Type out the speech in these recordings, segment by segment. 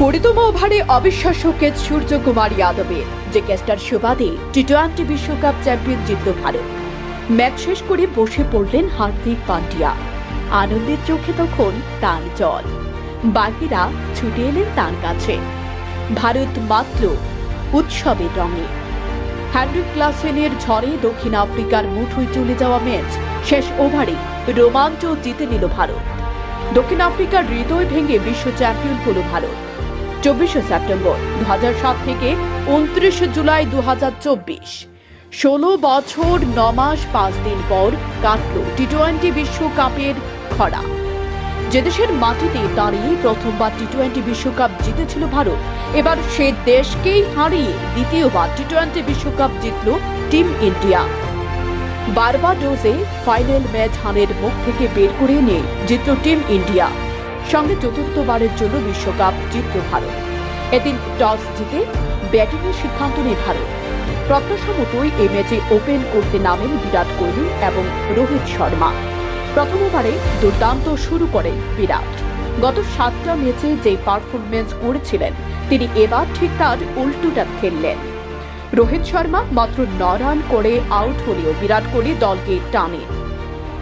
কুড়িতম ওভারে অবিশ্বাস্য কেচ সূর্যকুমার যাদবের যে ক্যাচটার সুবাদে টি টোয়েন্টি বিশ্বকাপ চ্যাম্পিয়ন জিতল ভারত। ম্যাচ শেষ করে বসে পড়লেন হার্দিক পান্ডিয়া। আনন্দের চোখে তখন তার জল। বাকিরা ছুটে এলেন তার কাছে। ভারত মাত্র উৎসবের রঙে। হ্যান্ড্রিক ক্লাসেনের ঝড়ে দক্ষিণ আফ্রিকার মুঠোয় চলে যাওয়া ম্যাচ শেষ ওভারে রোমাঞ্চ জিতে নিল ভারত। দক্ষিণ আফ্রিকার হৃদয় ভেঙে বিশ্ব চ্যাম্পিয়ন হল ভারত। চব্বিশে সেপ্টেম্বর দু সাত থেকে উনত্রিশে জুলাই দু চব্বিশ। ষোলো বছর ন মাস পাঁচ দিন পর কাটল টি টোয়েন্টি বিশ্বকাপের খরা। যে দেশের মাটিতে দাঁড়িয়ে প্রথমবার টি টোয়েন্টি বিশ্বকাপ জিতেছিল ভারত, এবার সে দেশকেই হারিয়ে দ্বিতীয়বার টি টোয়েন্টি বিশ্বকাপ জিতল টিম ইন্ডিয়া। বারবাডোজে ফাইনাল ম্যাচ হানের মুখ থেকে বের করে নিয়ে জিতল টিম ইন্ডিয়া। সঙ্গে চতুর্থবারের জন্য বিশ্বকাপ জিতল ভারত। এদিন টস জিতে ব্যাটিংয়ের সিদ্ধান্ত নেয় ভারত। প্রত্যাশা মতোই এই ম্যাচে ওপেন করতে নামেন বিরাট কোহলি এবং রোহিত শর্মা। প্রথমবারে দুর্দান্ত শুরু করেন বিরাট। গত সাতটা ম্যাচে যে পারফরমেন্স করেছিলেন, তিনি এবার ঠিক তার উল্টোটা খেললেন। রোহিত শর্মা মাত্র ন রান করে আউট হলেও বিরাট কোহলি দলকে টানে।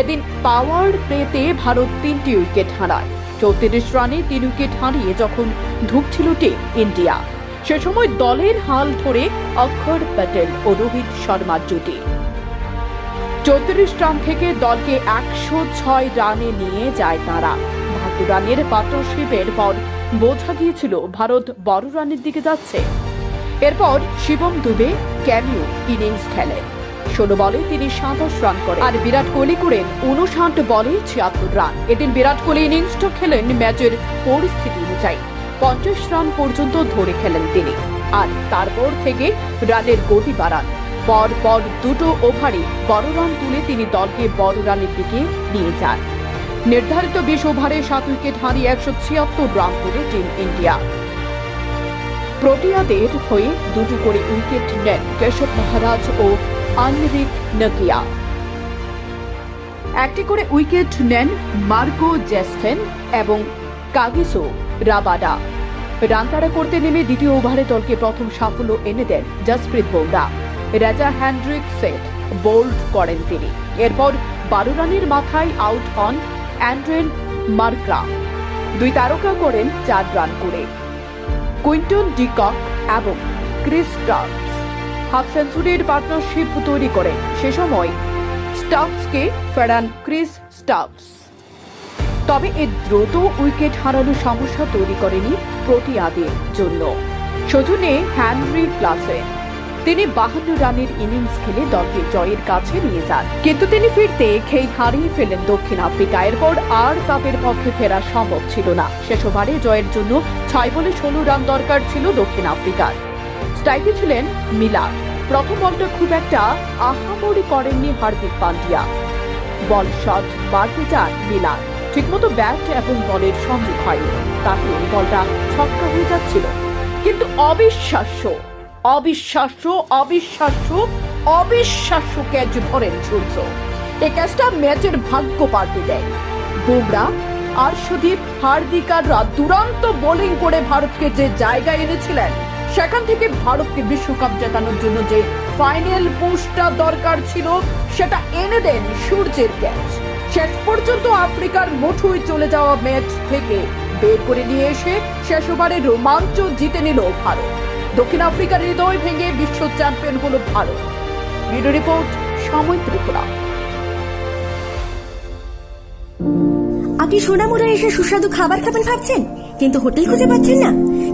এদিন পাওয়ার প্লেতে ভারত তিনটি উইকেট হারায়। চৌত্রিশ রানে তিন উইকেট হারিয়ে যখন ধুঁকছিল টিম ইন্ডিয়া। সে সময় দলের হাল ধরে অক্ষর প্যাটেল ও রোহিত শর্মার জুটি। চৌত্রিশ রান থেকে দলকে একশো ছয় রানে নিয়ে যায় তারা। বাহাত্তর রানের পার্টনারশিপের পর বোঝা গিয়েছিল ভারত বড় রানের দিকে যাচ্ছে। এরপর শিবম দুবে ক্যামিও ইনিংস খেলেন ষোলো বলে তিনি সাতাশ রান করেন। আর বিরাট কোহলি করেন উনষাট বলে ছিয়াত্তর রান এদিন বিরাট কোহলি ইনিংসটা খেলেন ম্যাচের পরিস্থিতি অনুযায়ী। পঞ্চাশ রান পর্যন্ত ধরে খেলেন তিনি। আর তারপর থেকে রানের গতি বাড়ান। পর পর দুটো ওভারে বড় রান তুলে তিনি দলকে বড় রানের দিকে নিয়ে যান। নির্ধারিত বিশ ওভারে সাত উইকেট হারিয়ে একশো ছিয়াত্তর রান তুলে টিম ইন্ডিয়া প্রোটিয়াদের হয়ে দুটো করে উইকেট নেন কেশব মহারাজ ও আনরিক নকিয়া। একটি করে উইকেট নেন মার্কো জেস্টেন এবং কাগিসো রাবাডা। রান তাড়া করতে নেমে দ্বিতীয় ওভারে দলকে প্রথম সাফল্য এনে দেন জসপ্রীত বুমরা। রাজা হ্যান্ড্রিক সেট বোল্ড করেন তিনি। এরপর বারো রানের মাথায় আউট হন অ্যান্ড্রেন মার্করা। দুই তারকা করেন চার রান করে। কুইন্টন ডিকক এবং ক্রিস স্টার্কস হাফ সেঞ্চুরির পার্টনারশিপ তৈরি করেন সে সময় স্টাফসকে ফেরান ক্রিস স্টাফস তবে এ দ্রুত উইকেট হারানোর সমস্যা তৈরি করেনি প্রোটিয়াদের জন্য। সজনে হ্যানরি ক্লাসে। তিনি বাহান্ন রানের ইনিংস খেলে দলকে জয়ের কাছে নিয়ে যান। কিন্তু তিনি ফিরতে খেই হারিয়ে ফেলেন দক্ষিণ আফ্রিকা। এরপর আর কাপের পক্ষে ফেরা সম্ভব ছিল না। শেষ ওভারে জয়ের জন্য ছয় বলে ষোলো রান দরকার ছিল দক্ষিণ আফ্রিকার। স্ট্রাইকে ছিলেন মিলার। প্রথম বলটা খুব একটা আহামরি করেননি হার্দিক পান্ডিয়া। বল শট বাড়তে যান মিলার ঠিকমতো ব্যাট এবং বলের সংযোগ হয়নি। তাতে বলটা ছক্কা হয়ে যাচ্ছিল। কিন্তু অবিশ্বাস্য অবিশ্বাস্য অবিশ্বাস্য অবিশ্বাস্য ক্যাচ ধরেন সূর্য। এ ক্যাচটা ম্যাচের ভাগ্য পাল্টে দেয়। বুমরা আর সুদীপ হার্দিকাররা দুরন্ত বোলিং করে ভারতকে যে জায়গায় এনেছিলেন সেখান থেকে ভারতকে বিশ্বকাপ জেতানোর জন্য যে ফাইনাল পুশটা দরকার ছিল, সেটা এনে দেন সূর্যের ক্যাচ। শেষ পর্যন্ত আফ্রিকার মুঠোয় চলে যাওয়া ম্যাচ থেকে বের করে নিয়ে এসে শেষ ওভারে রোমাঞ্চ জিতে নিল ভারত। দক্ষিণ আফ্রিকার হৃদয় ভেঙে বিশ্ব চ্যাম্পিয়ন হলো ভারত। ভিডিও রিপোর্ট সময় ত্রিপুরা। আপনি সোনামুড়া এসে সুস্বাদু খাবার খাবেন ভাবছেন? কিন্তু হোটেল খুঁজে পাচ্ছেন না।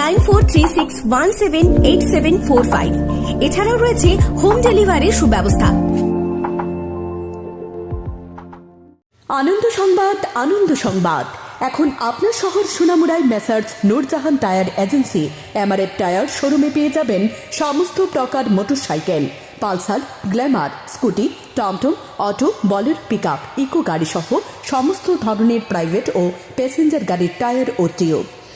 nine four three six one seven eight seven four five. এছাড়াও রয়েছে হোম ডেলিভারির সুব্যবস্থা। আনন্দ সংবাদ আনন্দ সংবাদ। এখন আপনার শহর সোনামুড়ায় Messrs Nurjahan tyre agency. MRF tyre শোরুমে পেয়ে যাবেন সমস্ত প্রকার মোটরসাইকেল। পালসার, গ্ল্যামার, স্কুটি, টমটম, অটো, বলের পিক আপ ইকো গাড়ি সহ সমস্ত ধরনের প্রাইভেট ও প্যাসেঞ্জার গাড়ির টায়ার ও টিউব